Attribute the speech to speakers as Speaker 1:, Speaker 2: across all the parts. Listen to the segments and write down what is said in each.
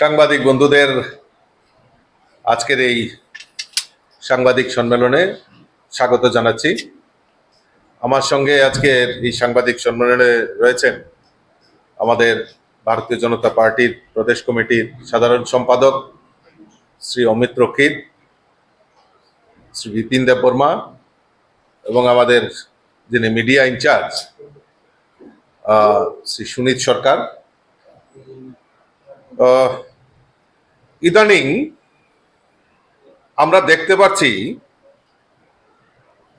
Speaker 1: সাংবাদিক বন্ধুদের আজকের এই সাংবাদিক সম্মেলনে স্বাগত জানাচ্ছি। আমার সঙ্গে আজকের এই সাংবাদিক সম্মেলনে রয়েছেন আমাদের ভারতীয় জনতা পার্টির প্রদেশ কমিটির সাধারণ সম্পাদক শ্রী অমিত রক্ষিত, শ্রী বিপিন দেববর্মা এবং আমাদের যিনি মিডিয়া ইনচার্জ শ্রী সুনীত সরকার। ইদানিং আমরা দেখতে পাচ্ছি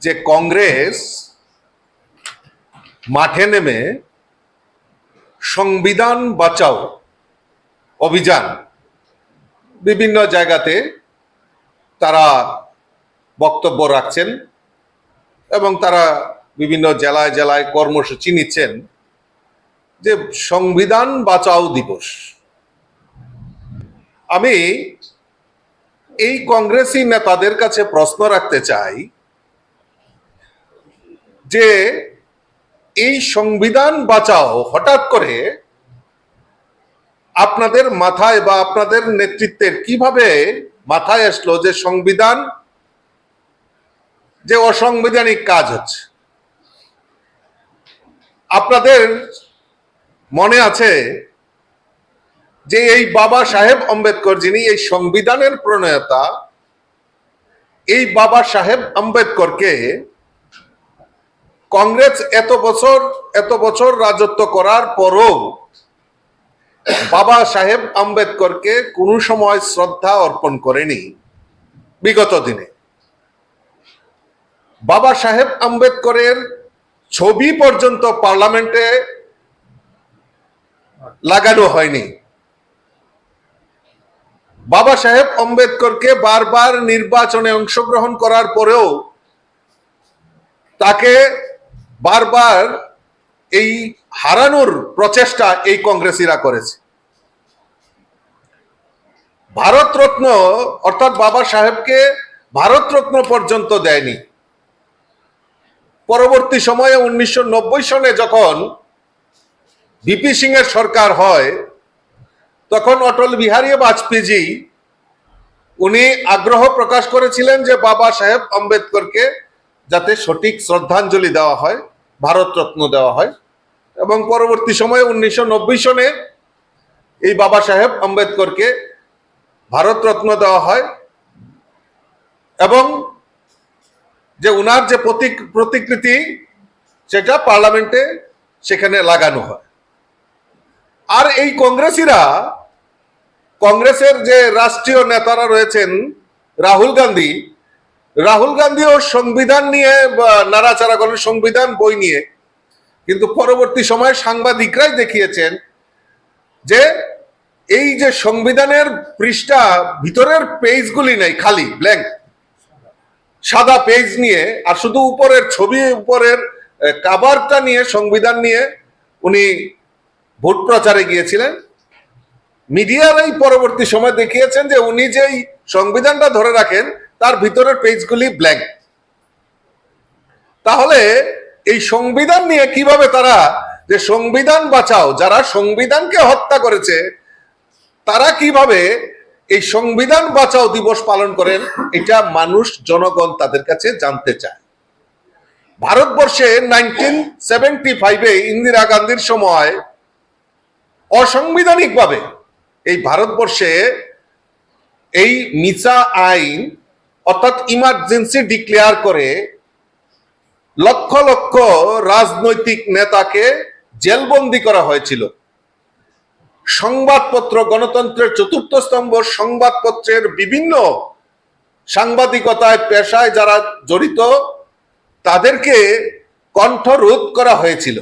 Speaker 1: যে কংগ্রেস মাঠে নেমে সংবিধান বাঁচাও অভিযান বিভিন্ন জায়গাতে তারা বক্তব্য রাখছেন এবং তারা বিভিন্ন জেলায় জেলায় কর্মসূচি নিচ্ছেন যে সংবিধান বাঁচাও দিবস। আমি এই কংগ্রেসি নেতাদের কাছে প্রশ্ন রাখতে চাই যে এই সংবিধান বাঁচাও, হঠাৎ করে আপনাদের মাথায় বা আপনাদের নেতৃত্বের কীভাবে মাথায় আসলো যে সংবিধান, যে অসাংবিধানিক কাজ হচ্ছে? আপনাদের মনে আছে যে এই বাবা সাহেব আম্বেদকর, যিনি এই সংবিধানের প্রণয়তা, এই বাবা সাহেব আম্বেদকরকে কংগ্রেস এত বছর এত বছর রাজত্ব করার পরও বাবা সাহেব আম্বেদকরকে কোনো সময় শ্রদ্ধা অর্পণ করেনি বিগত দিনে। বাবা সাহেব আম্বেদকরের ছবি পর্যন্ত পার্লামেন্টে লাগানো হয়নি। বাবা সাহেব আম্বেদকরকে বারবার নির্বাচনে অংশগ্রহণ করার পরেও তাকে বারবার এই হারানোর প্রচেষ্টা এই কংগ্রেসীরা করেছে। ভারতরত্ন, অর্থাৎ বাবা সাহেবকে ভারতরত্ন পর্যন্ত দেয়নি। পরবর্তী সময়ে উনিশশো সনে যখন বিপি সিং এর সরকার হয় তখন অটল বিহারী বাজপেয়ীজি, উনি আগ্রহ প্রকাশ করেছিলেন যে বাবা সাহেব আম্বেদকরকে যাতে সঠিক শ্রদ্ধাঞ্জলি দেওয়া হয় ভারতরত্ন দেওয়া হয়। এবং পরবর্তী সময়ে উনিশশো নব্বই সনে এই বাবা সাহেব আম্বেদকরকে ভারতরত্ন দেওয়া হয় এবং যে উনার যে প্রতীক প্রতিকৃতি, সেটা পার্লামেন্টে সেখানে লাগানো হয়। আর এই কংগ্রেসীরা, কংগ্রেসের যে রাষ্ট্রীয় নেতারা রয়েছেন, রাহুল গান্ধী, রাহুল গান্ধীও সংবিধান নিয়ে নাড়াচাড়া করেন সংবিধান বই নিয়ে, কিন্তু পরবর্তী সময়ে সাংবাদিকরাই দেখিয়েছেন যে এই যে সংবিধানের পৃষ্ঠা, ভিতরের পেজগুলি নেই, খালি ব্ল্যাঙ্ক সাদা পেজ নিয়ে, আর শুধু উপরের ছবি, উপরের কাভারটা নিয়ে, সংবিধান নিয়ে, উনি ভোট প্রচারে গিয়েছিলেন। মিডিয়ারাই পরবর্তী সময় দেখিয়েছেন যে উনি যেই সংবিধানটা ধরে রাখেন, তার ভিতরের পেজগুলি ব্ল্যাঙ্ক তাহলে এই সংবিধান নিয়ে কীভাবে তারা যে সংবিধান বাঁচাও, যারা সংবিধানকে হত্যা করেছে, তারা কীভাবে এই সংবিধান বাঁচাও দিবস পালন করেন, এটা মানুষ, জনগণ তাদের কাছে জানতে চায়। ভারতবর্ষে নাইনটিন সেভেন্টি ফাইভে ইন্দিরা গান্ধীর সময় অসাংবিধানিকভাবে এই ভারতবর্ষে এই মিসা আইন অর্থাৎ ইমার্জেন্সি ডিক্লেয়ার করে লক্ষ লক্ষ রাজনৈতিক নেতাকে জেলবন্দি করা হয়েছিল। সংবাদপত্র, গণতন্ত্রের চতুর্থ স্তম্ভ, সংবাদপত্রের বিভিন্ন সাংবাদিকতায় পেশায় যারা জড়িত, তাদেরকে কণ্ঠরোধ করা হয়েছিল।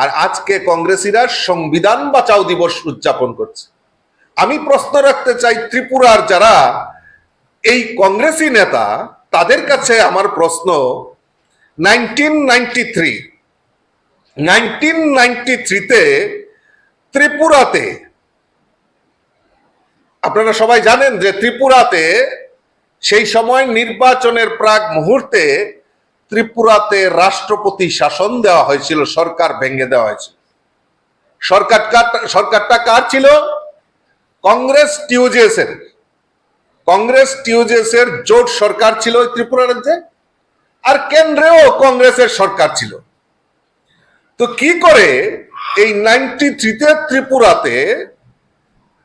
Speaker 1: আর আজকে কংগ্রেসীরা সংবিধান বাঁচাও দিবস উদযাপন করছে। আমি প্রশ্ন রাখতে চাই ত্রিপুরার যারা এই কংগ্রেসি নেতা, তাদের কাছে আমার প্রশ্ন nineteen ninety three nineteen ninety থ্রিতে ত্রিপুরাতে, আপনারা সবাই জানেন যে ত্রিপুরাতে সেই সময় নির্বাচনের প্রাক মুহূর্তে ত্রিপুরাতে রাষ্ট্রপতি শাসন দেওয়া হয়েছিল, সরকার ভেঙে দেওয়া হয়েছিল। সরকার সরকারটা কার ছিল? কংগ্রেস টিউজেস এর কংগ্রেস টিউজেস এর জোট সরকার ছিল ত্রিপুরা রাজ্যে, আর কেন্দ্রেও কংগ্রেসের সরকার ছিল। তো কি করে এই নাইনটি থ্রিতে ত্রিপুরাতে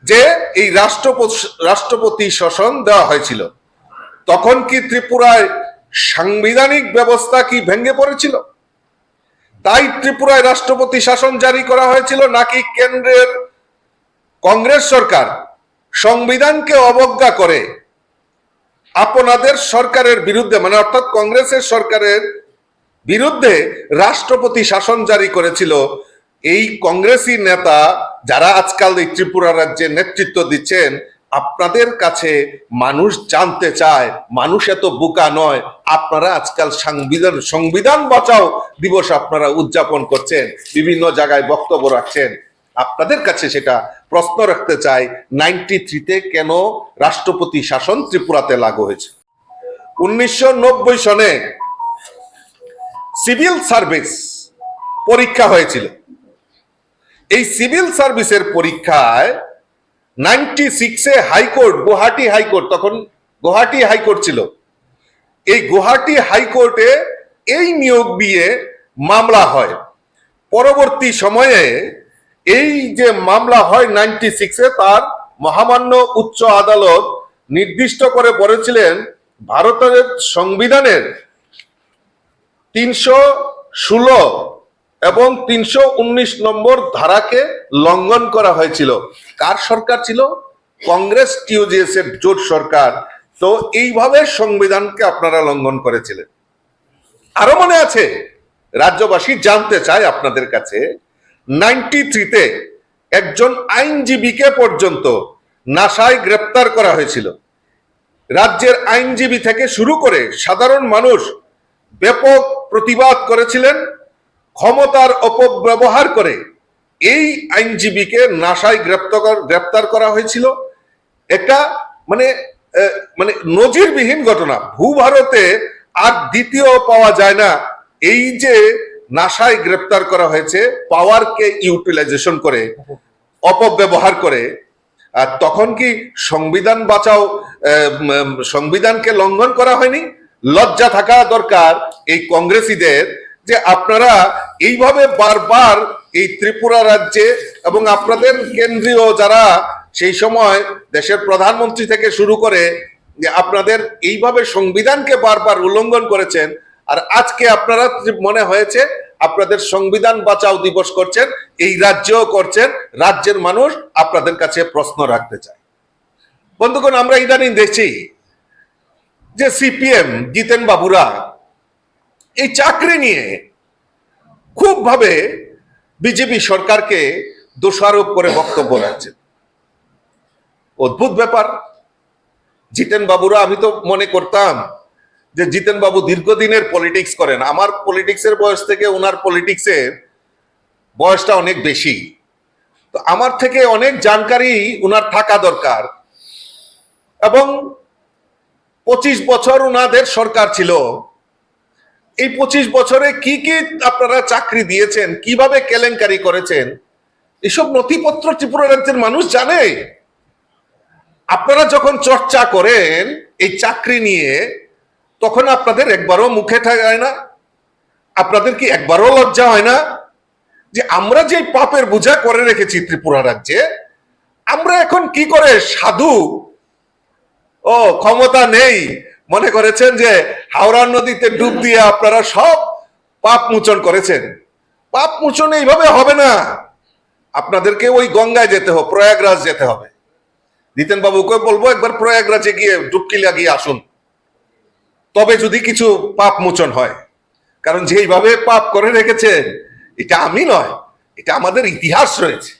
Speaker 1: যে এই রাষ্ট্রপতি রাষ্ট্রপতি শাসন দেওয়া হয়েছিল, তখন কি ত্রিপুরায় সাংবিধানিক ব্যবস্থা কি ভেঙে পড়েছিল? তাই ত্রিপুরায় রাষ্ট্রপতি শাসন জারি করা হয়েছিল নাকি কেন্দ্রের কংগ্রেস সরকার সংবিধানকে অবজ্ঞা করে? আপনাদের সরকারের বিরুদ্ধে মানে অর্থাৎ কংগ্রেসের সরকারের বিরুদ্ধে রাষ্ট্রপতি শাসন জারি করেছিল এই কংগ্রেসি নেতা যারা আজকাল এই ত্রিপুরা রাজ্যে নেতৃত্ব দিচ্ছেন আপনাদের কাছে মানুষ জানতে চায়, মানুষ এত বোকা নয়, আপনারা আজকাল সংবিধান সংবিধান বাঁচাও দিবস আপনারা উদযাপন করছেন, বিভিন্ন জায়গায় বক্তব্য রাখছেন। আপনাদের কাছে সেটা প্রশ্ন রাখতে চাই নাইনটি থ্রিতে কেন রাষ্ট্রপতি শাসন ত্রিপুরাতে লাগু হয়েছে? উনিশশো নব্বই সনে সিভিল সার্ভিস পরীক্ষা হয়েছিল। এই সিভিল সার্ভিসের পরীক্ষায় নাইনটি সিক্সে হাইকোর্ট, গুয়াহাটি হাইকোর্ট, তখন গুয়াহাটি হাইকোর্ট ছিল। এই গুয়াহাটি হাইকোর্টে এই নিয়োগ নিয়ে মামলা হয়। পরবর্তী সময়ে এই যে মামলা হয় নাইনটি সিক্সে তার মহামান্য উচ্চ আদালত নির্দিষ্ট করে বলেছিলেন, ভারতের সংবিধানের তিনশো ষোলো এবং তিনশো উনিশ নম্বর ধারাকে লঙ্ঘন করা হয়েছিল। কার সরকার ছিল? কংগ্রেস টিউজিএস এর জোট সরকার। তো এইভাবে সংবিধানকে আপনারা লঙ্ঘন করেছিলেন। আরও মনে আছে? রাজ্যবাসী জানতে চায় আপনাদের কাছে। নাইনটি থ্রিতে একজন আইনজীবীকে পর্যন্ত নাসায় গ্রেপ্তার করা হয়েছিল। রাজ্যের আইনজীবী থেকে শুরু করে সাধারণ মানুষ ব্যাপক প্রতিবাদ করেছিলেন। ক্ষমতার অপব্যবহার করে এই আইনজীবীকে নাসায় গ্রেপ্তার গ্রেপ্তার করা হয়েছিল। একটা মানে মানে নজিরবিহীন ঘটনা। ভূভারতে আর দ্বিতীয় পাওয়া যায় না। এই যে নাসায় গ্রেপ্তার করা হয়েছে, পাওয়ারকে ইউটিলাইজেশন করে, অপব্যবহার করে, আর তখন কি সংবিধান বাঁচাও সংবিধানকে লঙ্ঘন করা হয়নি? লজ্জা থাকা দরকার এই কংগ্রেসীদের যে আপনারা এইভাবে বারবার এই ত্রিপুরা রাজ্যে এবং আপনাদের কেন্দ্রীয় যারা সেই সময় দেশের প্রধানমন্ত্রী থেকে শুরু করে যে আপনাদের এইভাবে সংবিধানকে বারবার উল্লঙ্ঘন করেছেন, আর আজকে আপনারা মনে হয়েছে আপনাদের সংবিধান বাঁচাও দিবস করছেন, এই রাজ্যেও করছেন, রাজ্যের মানুষ আপনাদের কাছে প্রশ্ন রাখতে চায়। বন্ধুগণ, আমরা ইদানিং দেখছি যে সিপিএম জিতেন বাবুরা এই চাকরি নিয়ে খুব ভাবে বিজেপি সরকারকে দোষারোপ করে বক্তব্য রাখছেন অদ্ভুত ব্যাপার। জিতেন বাবুরা আমি তো মনে করতাম যে জিতেন বাবু দীর্ঘদিনের পলিটিক্স করেন। আমার পলিটিক্সের বয়স থেকে ওনার পলিটিক্সের বয়সটা অনেক বেশি। তো আমার থেকে অনেক জানকারি ওনার থাকা দরকার। এবং পঁচিশ বছর ওনাদের সরকার ছিল। এই পঁচিশ বছরে কি কি আপনারা চাকরি দিয়েছেন? কীভাবে কেলেঙ্কারি করেছেন? এসব নথিপত্র ত্রিপুরা রাজ্যের মানুষ জানে। আপনারা যখন চর্চা করেন এই চাকরি নিয়ে, তখন আপনাদের একবারও মুখে ঠায় না। আপনাদের কি একবারও লজ্জা হয় না যে আমরা যে পাপের বোঝা করে রেখেছি ত্রিপুরা রাজ্যে, আমরা এখন কি করে সাধু? ও, ক্ষমতা নেই। মনে করেছেন যে হাওড়া নদীতে ডুব দিয়ে আপনারা সব পাপ মোচন করেছেন। পাপ মোচন এইভাবে হবে না। আপনাদেরকে ওই গঙ্গায় যেতে হবে, প্রয়াগরাজ যেতে হবে। জিতেন বাবুকে বলব একবার প্রয়াগরাজে গিয়ে ডুবকি লাগিয়ে আসুন। তবে যদি কিছু পাপ মোচন হয়, কারণ যেইভাবে পাপ করে রেখেছেন এটা আমি নয়, এটা আমাদের ইতিহাস রয়েছে।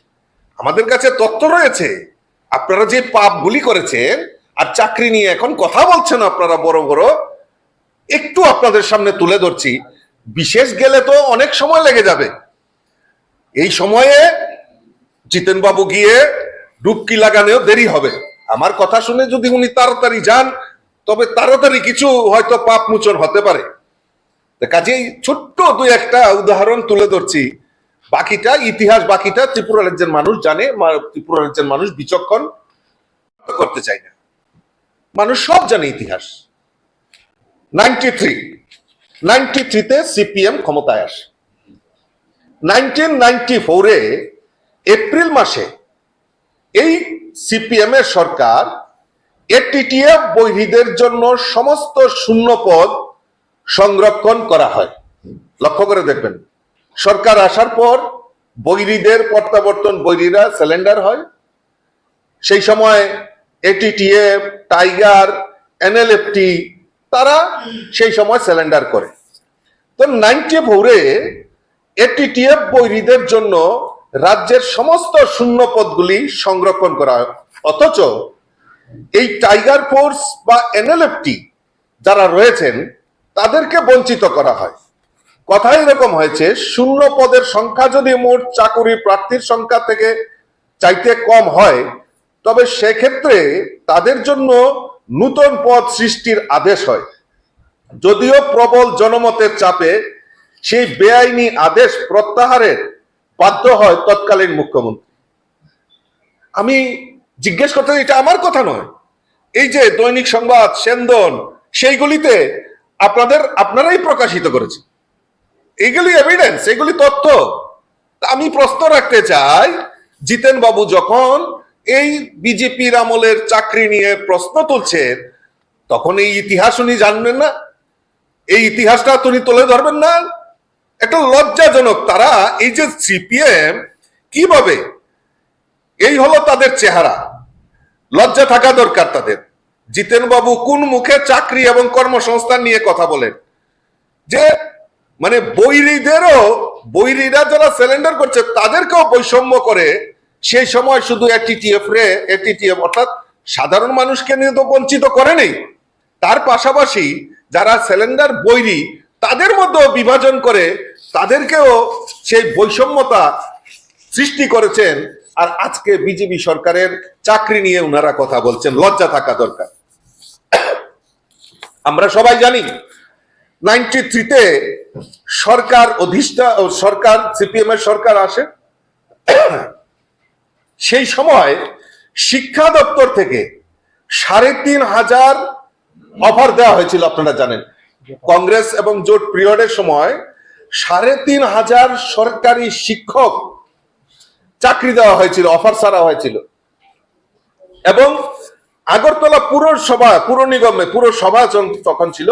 Speaker 1: আমাদের কাছে তথ্য রয়েছে। আপনারা যে পাপগুলি করেছেন আর চাকরি নিয়ে এখন কথা বলছেন আপনারা বড় বড়। একটু আপনাদের সামনে তুলে ধরছি। বিশেষ গেলে তো অনেক সময় লেগে যাবে। এই সময়ে জিতেন বাবু গিয়ে ডুবকি লাগানেও দেরি হবে। আমার কথা শুনে যদি উনি তাড়াতাড়ি যান, তবে তাড়াতাড়ি কিছু হয়তো পাপ মোচন হতে পারে। কাজেই ছোট্ট দুই একটা উদাহরণ তুলে ধরছি। বাকিটা ইতিহাস, বাকিটা ত্রিপুরা রাজ্যের মানুষ জানে ত্রিপুরা রাজ্যের মানুষ বিচক্ষণ। করতে চাই না। মানুষ সব জানে ইতিহাস। নাইনটি থ্রি নাইনটি থ্রিতে সিপিএম ক্ষমতায় আসে। নাইনটিন নাইনটি ফোরে এপ্রিল মাসে এই সিপিএম এর সরকার এটিটিএফ বৈরীদের জন্য সমস্ত শূন্য পদ সংরক্ষণ করা হয়। লক্ষ্য করে দেখবেন, সরকার আসার পর বৈরীদের প্রত্যাবর্তন বৈরীরা সিলিন্ডার হয়। সেই সময় এটিটিএফ টাইগার এনএলএফটি তারা সেই সময় সিলিন্ডার করে। তো নাইনটি ফোরে এটিটিএফ বৈরীদের জন্য রাজ্যের সমস্ত শূন্য পদগুলি সংরক্ষণ করা হয়। অথচ এই টাইগার ফোর্স বা এনএলএফটি যারা রয়েছেন, তাদেরকে বঞ্চিত করা হয়। কথা এরকম হয়েছে শূন্য পদের সংখ্যা যদি মোট চাকুরি প্রার্থীর সংখ্যা থেকে চাইতে কম হয় তবে সেক্ষেত্রে তাদের জন্য নূতন পদ সৃষ্টির আদেশ হয়। যদিও প্রবল জনমতের চাপে সেই বেআইনি আদেশ প্রত্যাহারের বাধ্য হয় তৎকালীন মুখ্যমন্ত্রী। আমি জিজ্ঞেস করতে এটা আমার কথা নয়। এই যে দৈনিক সংবাদ, সেন্দন, সেইগুলিতে আপনাদের, আপনারাই প্রকাশিত করেছে। এগুলি এভিডেন্স এগুলি তথ্য। আমি প্রশ্ন রাখতে চাই জিতেন বাবু যখন এই বিজেপির আমলের চাকরি নিয়ে প্রশ্ন তুলছেন, তখন এই ইতিহাস উনি জানবেন না। এই ইতিহাসটা তিনি তুলে ধরবেন না। একটা লজ্জাজনক তারা, এই যে সিপিএম, কীভাবে? এই হলো তাদের চেহারা। লজ্জা থাকা দরকার তাদের। জিতেন বাবু কোন মুখে চাকরি এবং কর্মসংস্থান নিয়ে কথা বলেন? যে মানে বৈরীদেরও, বৈরীরা যারা সিলিন্ডার করছে, তাদেরকেও বৈষম্য করে সেই সময় শুধু এটিটিএফ রে এটিটিএফ অর্থাৎ সাধারণ মানুষকে নিয়ে তো বঞ্চিত করেনি তার পাশাপাশি যারা সিলিন্ডার বৈরী, তাদের মধ্যেও বিভাজন করে তাদেরকেও সেই বৈষম্যতা সৃষ্টি করেছেন। আর আজকে বিজেপি সরকারের চাকরি নিয়ে ওনারা কথা বলছেন, লজ্জা থাকা দরকার। আমরা সবাই জানি নাইনটি থ্রিতে সরকার অধিষ্ঠা সরকার সিপিএম এর সরকার আসে। সেই সময় শিক্ষা দপ্তর থেকে সাড়ে তিন হাজার অফার দেওয়া হয়েছিল, আপনারা জানেন। কংগ্রেস এবং জোট পিরিয়ডের সময় সাড়ে তিন হাজার সরকারি শিক্ষক চাকরি দেওয়া হয়েছিল অফার ছাড়া হয়েছিল। এবং আগরতলা পুরসভা পুর নিগমে পুরসভা তখন ছিল,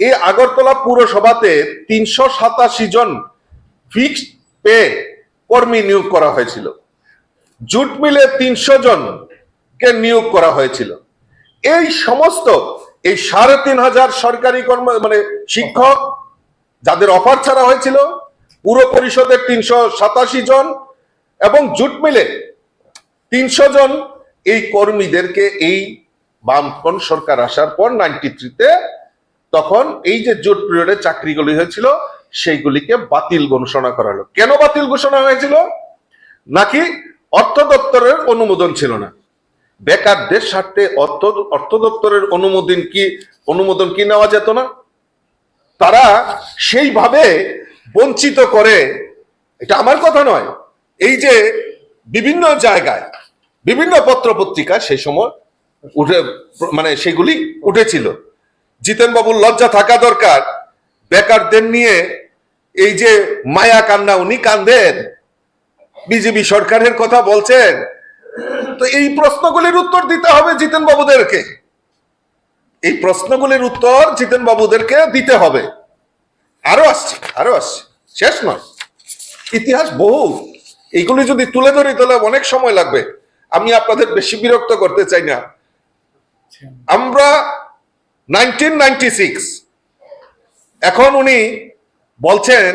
Speaker 1: এই আগরতলা পুরসভাতে তিনশো সাতাশি জন ফিক্সড পে কর্মী নিয়োগ করা হয়েছিল। জুট মিলে তিনশো জন কে নিয়োগ করা হয়েছিল। এই সমস্ত, এই সাড়ে তিন হাজার সরকারি কর্ম মানে শিক্ষক যাদের অফার ছাড়া হয়েছিল, পুরো পরিষদের তিনশো সাতাশি জন এবং জুট মিলে তিনশো জন এই কর্মীদেরকে এই বামপন সরকার আসার পর নাইনটি থ্রিতে তখন এই যে জোট পিরিয়ডে চাকরিগুলি হয়েছিল, সেইগুলিকে বাতিল ঘোষণা করা হলো। কেন বাতিল ঘোষণা হয়েছিল? নাকি অর্থ দপ্তরের অনুমোদন ছিল না। বেকারদের স্বার্থে অর্থ অর্থ দপ্তরের অনুমোদন কি অনুমোদন কি নেওয়া যেত না? তারা সেইভাবে বঞ্চিত করে, এটা আমার কথা নয়, এই যে বিভিন্ন জায়গায়, বিভিন্ন পত্র পত্রিকা সেই সময় উঠে মানে সেগুলি উঠেছিল। জিতেন বাবুর লজ্জা থাকা দরকার, বেকারদের নিয়ে এই যে মায়া কান্না উনি কান্দেন বিজেপি সরকারের কথা বলছেন, তো এই প্রশ্নগুলির উত্তর দিতে হবে জিতেন বাবুদেরকে এই প্রশ্নগুলির উত্তর জিতেন বাবুদেরকে দিতে হবে। আরও আসছে আরও আসছে, শেষ নয়। ইতিহাস বহু। এইগুলি যদি তুলে ধরি, তাহলে অনেক সময় লাগবে। আমি আপনাদের বেশি বিরক্ত করতে চাই না। আমরা এখন উনি বলছেন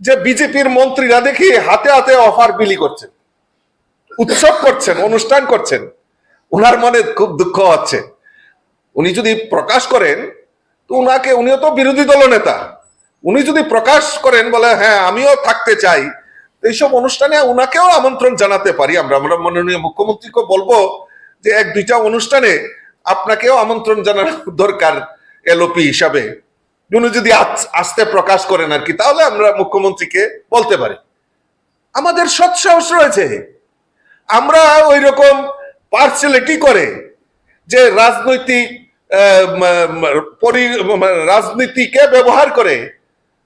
Speaker 1: যে বিজেপির মন্ত্রীরা দেখি হাতে হাতে অফার বিলি করছেন, উৎসব করছেন, অনুষ্ঠান করছেন ওনার মনে খুব দুঃখ হচ্ছে। উনি যদি প্রকাশ করেন, তো উনাকে উনিও তো বিরোধী দল নেতা। উনি যদি প্রকাশ করেন বলে হ্যাঁ আমিও থাকতে চাই এইসব অনুষ্ঠানে উনাকেও আমন্ত্রণ জানাতে পারি। আমরা আমরা মাননীয় মুখ্যমন্ত্রীকে বলব যে এক দুইটা অনুষ্ঠানে আপনাকেও আমন্ত্রণ জানানো দরকার এলওপি হিসাবে। উনি যদি আস- আসতে প্রকাশ করেন আর কি তাহলে আমরা মুখ্যমন্ত্রীকে বলতে পারি। আমাদের সৎসাহস রয়েছে। আমরা ওই রকম পার্সিয়ালিটি করে যে রাজনৈতিক রাজনীতিকে ব্যবহার করে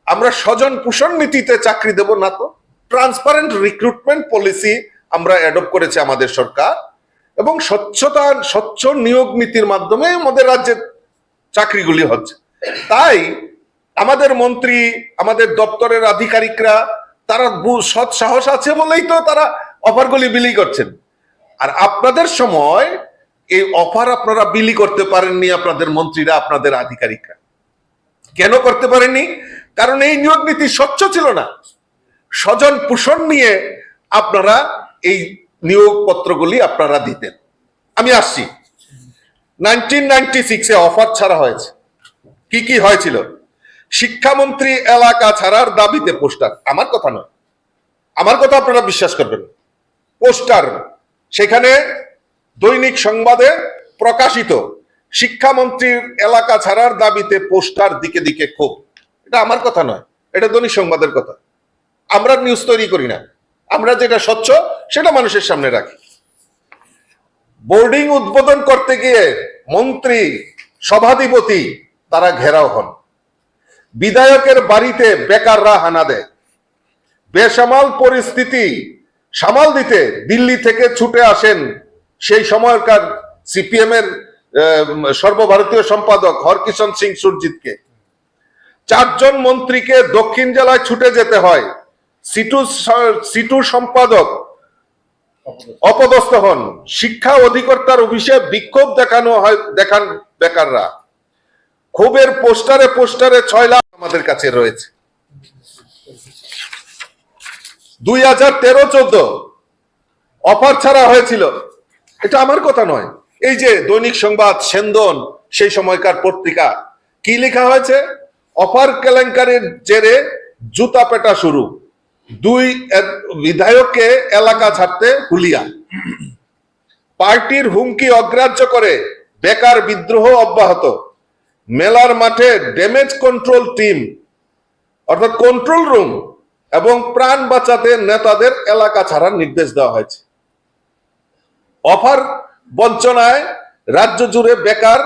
Speaker 1: আমরা স্বজন পোষণ নীতিতে চাকরি দেব না তো? ট্রান্সপারেন্ট রিক্রুটমেন্ট পলিসি আমরা অ্যাডপ্ট করেছে আমাদের সরকার এবং স্বচ্ছতা, স্বচ্ছ নিয়োগ নীতির মাধ্যমে আমাদের রাজ্যের চাকরিগুলি হচ্ছে। তাই আমাদের মন্ত্রী, আমাদের দপ্তরের আধিকারিকরা, তারা সৎ সাহস আছে বলেই তো তারা অফারগুলি বিলি করছেন। আর আপনাদের সময় এই অফার আপনারা বিলি করতে পারেননি আপনাদের মন্ত্রীরা, আপনাদের আধিকারিকরা। কেন করতে পারেননি? কারণ এই নিয়োগ নীতি স্বচ্ছ ছিল না। স্বজন পোষণ নিয়ে আপনারা এই নিয়োগপত্রগুলি আপনারা দিতেন। আমি আসছি। নাইনটিন নাইনটি সিক্সে অফার ছাড়া হয়েছে। কি কি হয়েছিল? শিক্ষামন্ত্রী এলাকা ছাড়ার দাবিতে পোস্টার। আমার কথা নয়। আমার কথা আপনারা বিশ্বাস করবেন। পোস্টার। সেখানে দৈনিক সংবাদে প্রকাশিত শিক্ষামন্ত্রীর এলাকা ছাড়ার দাবিতে পোস্টার দিকে দিকে ক্ষোভ। এটা আমার কথা নয়। এটা দৈনিক সংবাদের কথা। আমরা নিউজ তৈরি করি না। আমরা যেটা স্বচ্ছ, সেটা মানুষের সামনে রাখি। বোর্ডিং উদ্বোধন করতে গিয়ে মন্ত্রী, সভাধিপতি তারা ঘেরাও হন। বিধায়কের বাড়িতে বেকাররা হানা দেয়। বেসামাল পরিস্থিতি সামাল দিতে দিল্লি থেকে ছুটে আসেন সেই সময়কার সিপিএম এর সর্বভারতীয় সম্পাদক হরকিষণ সিং সুরজিৎকে। চারজন মন্ত্রীকে দক্ষিণ জেলায় ছুটে যেতে হয়। সিটু সিটু সম্পাদক অপদস্থ হন। শিক্ষা অধিকর্তার অফিসে বিক্ষোভ দেখানো হয়, দেখান বেকাররা। ক্ষোভের পোস্টারে পোস্টারে ছয় লাখ আমাদের কাছে রয়েছে। দুই হাজার তেরো চোদ্দ অফার ছাড়া হয়েছিল। এটা আমার কথা নয়। এই যে দৈনিক সংবাদ সেন্দন, সেই সময়কার পত্রিকা, কি লেখা হয়েছে? অফার কেলেঙ্কারির জেরে জুতা পেটা শুরু। দুই বিধায়ককে এলাকা ছাড়তে হুলিয়া। পার্টির হুমকি অগ্রাহ্য করে বেকার বিদ্রোহ অব্যাহত। মেলার মাঠে ড্যামেজ কন্ট্রোল টিম অর্থাৎ কন্ট্রোল রুম এবং প্রাণ বাঁচাতে নেতাদের এলাকা ছাড়ার নির্দেশ দেওয়া হয়েছে। অফার বঞ্চনায় রাজ্য জুড়ে বেকার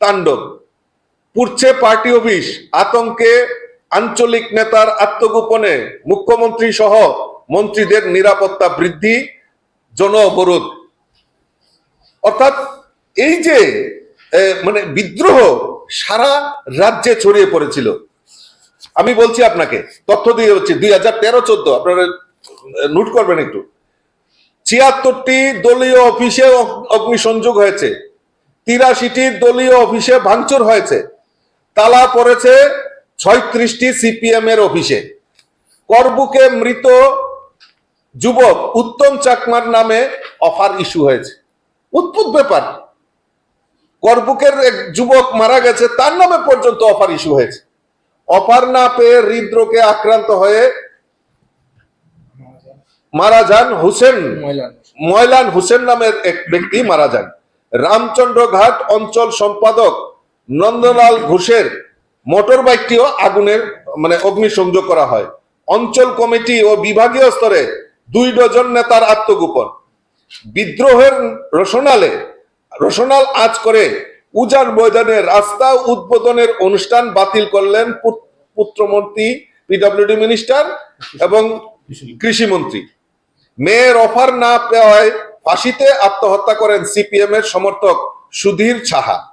Speaker 1: তাণ্ডব। পুড়ছে পার্টি অফিস, আতঙ্কে আঞ্চলিক নেতার আত্মগোপনে মুখ্যমন্ত্রী সহ মন্ত্রীদের নিরাপত্তা বৃদ্ধি, জন অবরোধ। অর্থাৎ এই যে মানে বিদ্রোহ সারা রাজ্যে ছড়িয়ে পড়েছিল। আমি বলছি আপনাকে, তথ্য দিয়ে হচ্ছে দুই হাজার তেরো চোদ্দ আপনারা নোট করবেন একটু। ছিয়াত্তরটি দলীয় অফিসে অগ্নিসংযোগ হয়েছে। তিরাশিটি দলীয় অফিসে ভাঙচুর হয়েছে। তালা পড়েছে ছয়ত্রিশটি সিপিএম এর অফিসে। করবুকে মৃত যুবক উত্তম চাকমার নামে অফার ইস্যু হয়েছে। উদ্ভুত ব্যাপার। করবুকের এক যুবক মারা গেছে তার নামে পর্যন্ত অফার ইস্যু হয়েছে। অফার না পেয়ে হৃদরোগে আক্রান্ত হয়ে মারা যান হুসেন
Speaker 2: ময়লান।
Speaker 1: হুসেন নামের এক ব্যক্তি মারা যান। রামচন্দ্র ঘাট অঞ্চল সম্পাদক নন্দলাল ঘোষের মোটর বাইকটিও আগুনের মানে অগ্নিসংযোগ করা হয়। অঞ্চল কমিটি ও বিভাগীয় স্তরে দুই ডজন নেতার আত্মগোপন। বিদ্রোহের রসনালে রসনাল আজ করে উজান ময়দানে রাস্তা উদ্বোধনের অনুষ্ঠান বাতিল করলেন পুত- পুত্রমন্ত্রী পিডব্লিউডি মিনিস্টার এবং কৃষিমন্ত্রী। মেয়ের অফার না পাওয়ায় ফাঁসিতে আত্মহত্যা করেন সিপিএম এর সমর্থক সুধীর সাহা।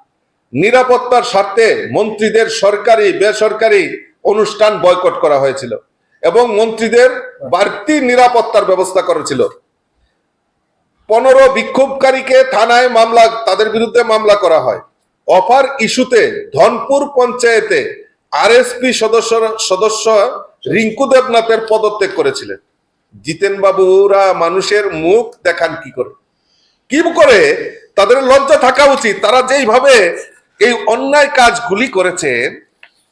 Speaker 1: নিরাপত্তার স্বার্থে মন্ত্রীদের সরকারি, বেসরকারি অনুষ্ঠান বয়কট করা হয়েছিল এবং মন্ত্রীদের বাড়তি নিরাপত্তার ব্যবস্থা করেছিল পনেরো বিক্ষোভকারীকে থানায় মামলা, তাদের বিরুদ্ধে মামলা করা হয়। অফার ইস্যুতে ধনপুর পঞ্চায়েতে আরএসপি সদস্য সদস্য রিঙ্কু দেবনাথের পদত্যাগ করেছিলেন। জিতেন বাবুরা মানুষের মুখ দেখান কি করে? কি করে? তাদের লজ্জা থাকা উচিত। তারা যেইভাবে এই অন্যায় কাজগুলি করেছেন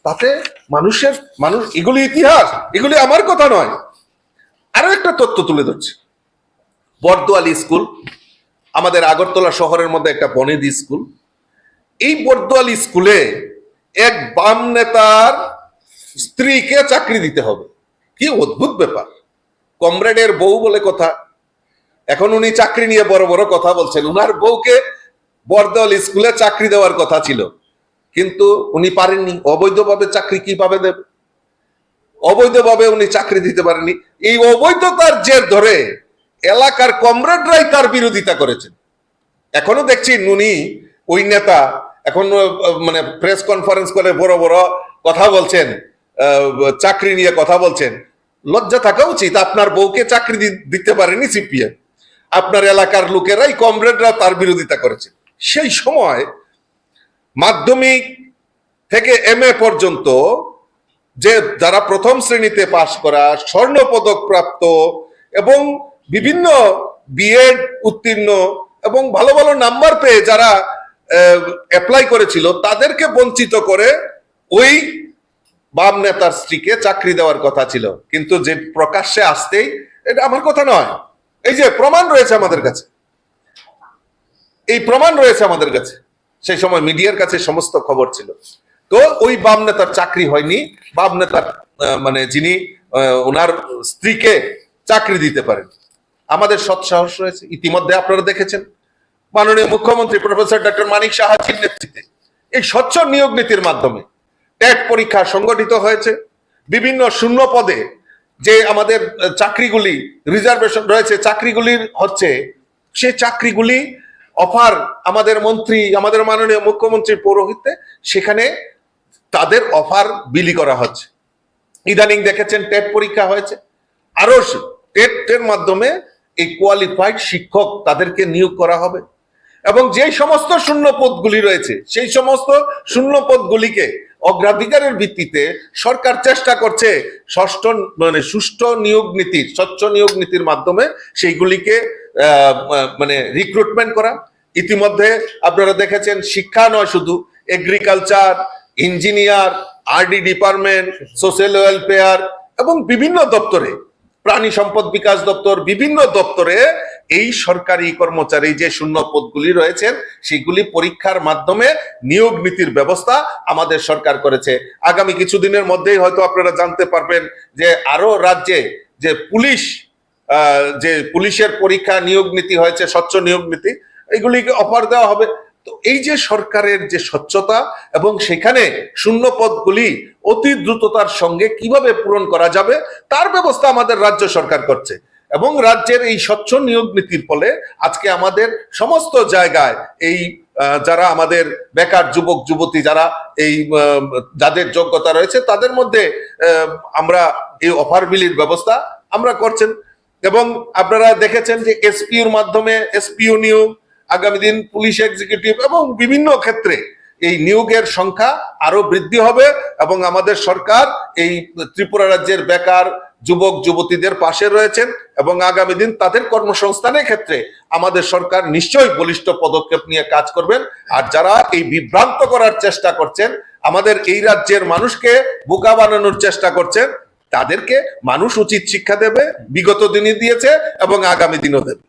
Speaker 1: তাতে মানুষের, মানুষ, এগুলি ইতিহাস, এগুলি আমার কথা নয়। আরও একটা তথ্য তুলে ধরছি। বর্দোয়ালি স্কুল, আমাদের আগরতলা শহরের মধ্যে একটা বনেদি স্কুল। এই বর্দোয়ালি স্কুলে এক বাম নেতার স্ত্রীকে চাকরি দিতে হবে। কি অদ্ভুত ব্যাপার। কমরেডের বউ বলে কথা। এখন উনি চাকরি নিয়ে বড় বড় কথা বলছেন। উনার বউকে বরদল স্কুলে চাকরি দেওয়ার কথা ছিল। কিন্তু উনি পারেননি। অবৈধভাবে চাকরি কীভাবে দেবে? অবৈধভাবে উনি চাকরি দিতে পারেননি। এই অবৈধতার জের ধরে এলাকার কমরেডরাই তার বিরোধিতা করেছেন। এখনও দেখছি নুনি ওই নেতা এখন মানে প্রেস কনফারেন্স করে বড় বড় কথা বলছেন চাকরি নিয়ে কথা বলছেন। লজ্জা থাকা উচিত, আপনার বউকে চাকরি দিতে পারেনি সিপিএম আপনার এলাকার লোকেরাই কমরেডরা তার বিরোধিতা করেছে। সেই সময় মাধ্যমিক থেকে এম এ পর্যন্ত যে যারা প্রথম শ্রেণীতে পাশ করা স্বর্ণ পদক প্রাপ্ত এবং বিভিন্ন বিএড উত্তীর্ণ এবং ভালো ভালো নাম্বার পেয়ে যারা অ্যাপ্লাই করেছিল, তাদেরকে বঞ্চিত করে ওই বাম নেতার স্ত্রীকে চাকরি দেওয়ার কথা ছিল। কিন্তু যে প্রকাশ্যে আসতেই, এটা আমার কথা নয়। এই যে প্রমাণ রয়েছে আমাদের কাছে। এই প্রমাণ রয়েছে আমাদের কাছে। সেই সময় মিডিয়ার কাছে সমস্ত খবর ছিল। তো ওই বাম নেতার চাকরি হয়নি। বাম নেতার মানে যিনি ওনার স্ত্রীকে চাকরি দিতে পারেন। আমাদের সৎসাহস রয়েছে। ইতিমধ্যে আপনারা দেখেছেন, মাননীয় মুখ্যমন্ত্রী প্রফেসর ডক্টর মানিক সাহাজির নেতৃত্বে এই স্বচ্ছ নিয়োগ নীতির মাধ্যমে টেট পরীক্ষা সংগঠিত হয়েছে। বিভিন্ন শূন্য পদে যে আমাদের চাকরিগুলি, রিজার্ভেশন রয়েছে, চাকরিগুলির হচ্ছে, সে চাকরিগুলি অফার আমাদের মন্ত্রী, আমাদের মাননীয় মুখ্যমন্ত্রীর পৌরোহিত্যে সেখানে তাদের অফার বিলি করা হচ্ছে। ইদানিং দেখেছেন টেট পরীক্ষা হয়েছে। আরও টেটের মাধ্যমে এই কোয়ালিফাইড শিক্ষক তাদেরকে নিয়োগ করা হবে। এবং যে সমস্ত শূন্য পদগুলি রয়েছে, সেই সমস্ত শূন্য পদগুলিকে অগ্রাধিকারের ভিত্তিতে সরকার চেষ্টা করছে ষষ্ঠ মানে সুষ্ঠু নিয়োগ নীতি, স্বচ্ছ নিয়োগ নীতির মাধ্যমে সেইগুলিকে মানে রিক্রুটমেন্ট করা। ইতিমধ্যে আপনারা দেখেছেন শিক্ষা নয় শুধু agriculture engineer RD department social welfare এবং বিভিন্ন দপ্তরে প্রাণী সম্পদ বিকাশ দপ্তর, বিভিন্ন দপ্তরে এই সরকারি কর্মচারী যে শূন্য পদগুলি রয়েছেন, সেগুলি পরীক্ষার মাধ্যমে নিয়োগ নীতির ব্যবস্থা আমাদের সরকার করেছে। আগামী কিছুদিনের মধ্যেই হয়তো আপনারা জানতে পারবেন যে আরও রাজ্যে যে পুলিশ যে পুলিশের পরীক্ষা নিয়োগ নীতি হয়েছে, স্বচ্ছ নিয়োগ নীতি, এগুলিকে অফার দেওয়া হবে। তো এই যে সরকারের যে স্বচ্ছতা এবং সেখানে শূন্য পদগুলি অতি দ্রুততার সঙ্গে কীভাবে পূরণ করা যাবে, তার ব্যবস্থা আমাদের রাজ্য সরকার করছে। এবং রাজ্যের এই স্বচ্ছ নিয়োগ নীতির ফলে আজকে আমাদের সমস্ত জায়গায় এই যারা আমাদের বেকার যুবক, যুবতী যারা এই যাদের যোগ্যতা রয়েছে, তাদের মধ্যে আমরা এই অফার বিলির ব্যবস্থা আমরা করছেন। এবং আপনারা দেখেছেন যে এসপিউর মাধ্যমে এসপিউ নিয়োগ আগামী দিন পুলিশ এক্সিকিউটিভ এবং বিভিন্ন ক্ষেত্রে এই নিয়োগের সংখ্যা আরও বৃদ্ধি হবে এবং আমাদের সরকার এই ত্রিপুরা রাজ্যের বেকার যুবক, যুবতীদের পাশে রয়েছেন এবং আগামী দিন তাদের কর্মসংস্থানের ক্ষেত্রে আমাদের সরকার নিশ্চয়ই বলিষ্ঠ পদক্ষেপ নিয়ে কাজ করবেন। আর যারা এই বিভ্রান্ত করার চেষ্টা করছেন, আমাদের এই রাজ্যের মানুষকে বোকা বানানোর চেষ্টা করছেন, তাদেরকে মানুষ উচিত শিক্ষা দেবে, বিগত দিনে দিয়েছে এবং আগামী দিনও দেবে।